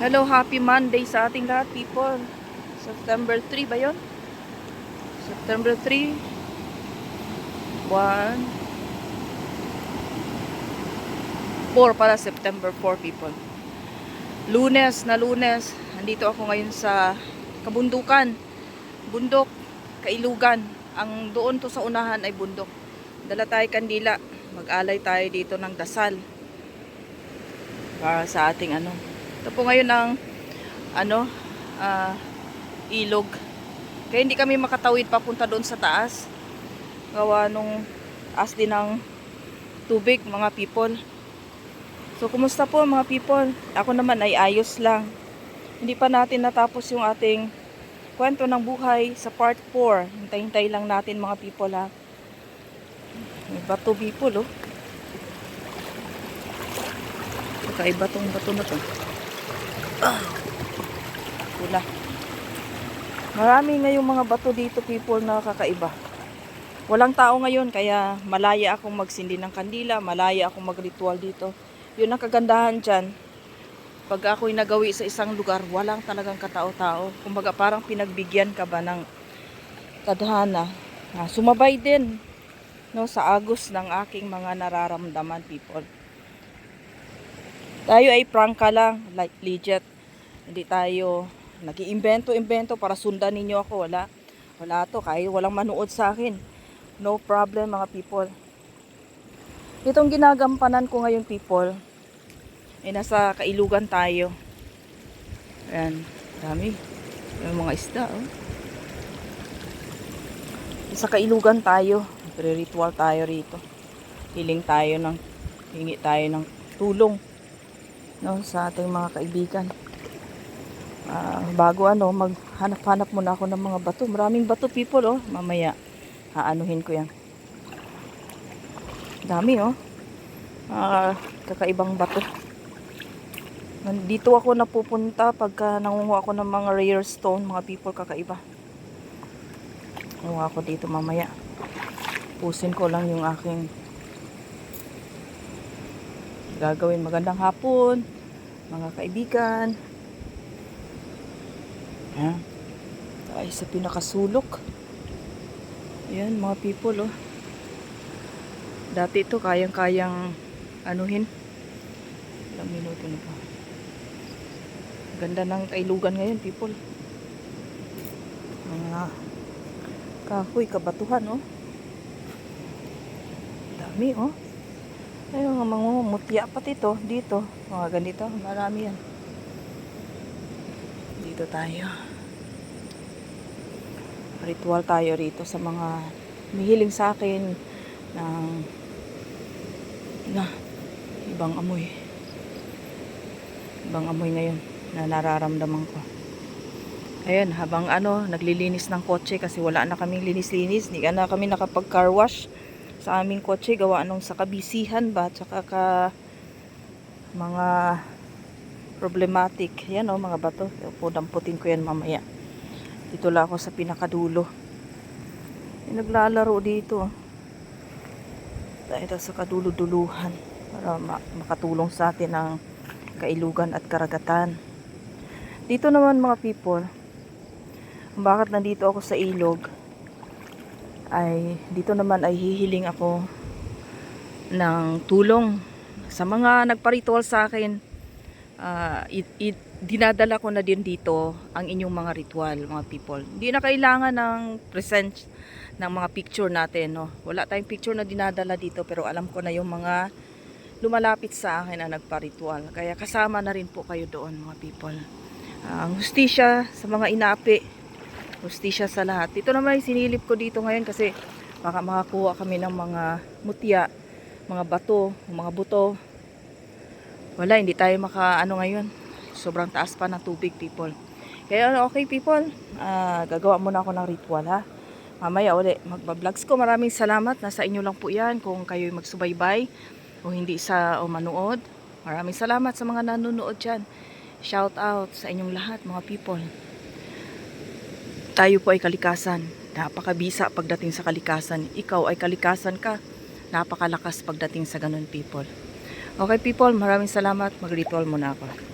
Hello, happy Monday sa ating lahat, people. September 3 ba yun? September 3. 1. 4 para September 4, people. Lunes na lunes. Nandito ako ngayon sa kabundukan. Bundok, Kailugan. Ang doon to sa unahan ay bundok. Dala tayo kandila. Mag-alay tayo dito ng dasal. Para sa ating ano, ito po ngayon ang ano, ah, ilog. Kaya hindi kami makatawid papunta doon sa taas. Gawa nung as din ng tubig, mga people. So, kumusta po mga people? Ako naman ay ayos lang. Hindi pa natin natapos yung ating kwento ng buhay sa part 4. Hintay-hintay lang natin mga people ha. May bato people oh. Kakaiba tong bato na to. Ah. Pula. Marami ngayong mga bato dito people na kakaiba. Walang tao ngayon kaya malaya akong magsindi ng kandila, malaya akong magritual dito. Yun ang kagandahan dyan. Pag ako'y nagawi sa isang lugar, walang talagang katao-tao. Kumbaga parang pinagbigyan ka ba ng tadhana na sumabay din no, sa agos ng aking mga nararamdaman people. Tayo ay prangka lang, like legit. Hindi tayo nag-iimbento-imbento para sundan ninyo ako. Wala. Wala to. Kahit walang manood sa akin. No problem mga people. Itong ginagampanan ko ngayon people, ay nasa kailugan tayo. Ayan. Dami. May mga isda oh. Sa kailugan tayo. Pre-ritual tayo rito. Hiling tayo ng hingi tayo ng tulong no, sa ating mga kaibigan. Ah, bago ano, maghanap-hanap muna ako ng mga bato. Maraming bato people, oh. Mamaya, haanuhin ko yan. Dami, oh. Ah, kakaibang bato. Nandito ako napupunta pagka nangunguha ako ng mga rare stone, mga people kakaiba. Nangunguha ako dito mamaya. Pusin ko lang yung aking gagawin magandang hapon mga kaibigan. Yan tayo sa pinakasulok. Yan mga people oh. Dati ito kayang kayang anuhin. Ilang minuto na pa ganda ng kailugan ngayon people. Mga kahoy kabatuhan oh. Dami oh Ayun, mga mga mutya pati ito, dito. Mga ganito, marami yan. Dito tayo. Ritual tayo rito sa mga mihiling sa akin ng na ibang amoy. Ibang amoy ngayon na nararamdaman ko. Ayun, habang ano, naglilinis ng kotse kasi wala na kaming linis-linis. Hindi na kami nakapag-car wash sa aming kotse gawa nung sa kabisihan ba tsaka ka mga problematic. Yan o mga bato. Po damputin ko yan mamaya. Dito lang ako sa pinakadulo. May naglalaro dito. Dahil sa kadulo-duluhan para ma makatulong sa atin ang kailugan at karagatan. Dito naman mga people bakit nandito ako sa ilog ay dito naman ay hihiling ako ng tulong sa mga nagparitual sa akin. Uh, it, it, dinadala ko na din dito ang inyong mga ritual mga people. Hindi na kailangan ng presence ng mga picture natin no? wala tayong picture na dinadala dito pero alam ko na yung mga lumalapit sa akin na nagparitual. Kaya kasama na rin po kayo doon mga people. Uh, ang hustisya sa mga inapi Hustisya sa lahat. Ito naman sinilip ko dito ngayon kasi baka makakuha kami ng mga mutya, mga bato, mga buto. Wala, hindi tayo maka ano ngayon. Sobrang taas pa ng tubig people. Kaya okay people, uh, gagawa muna ako ng ritual ha. Mamaya uli, magba-vlogs ko. Maraming salamat. Nasa inyo lang po yan kung kayo magsubaybay o hindi sa o manood. Maraming salamat sa mga nanonood dyan. Shout out sa inyong lahat mga people tayo po ay kalikasan. Napakabisa pagdating sa kalikasan. Ikaw ay kalikasan ka. Napakalakas pagdating sa ganun people. Okay people, maraming salamat. Mag-ritual muna ako.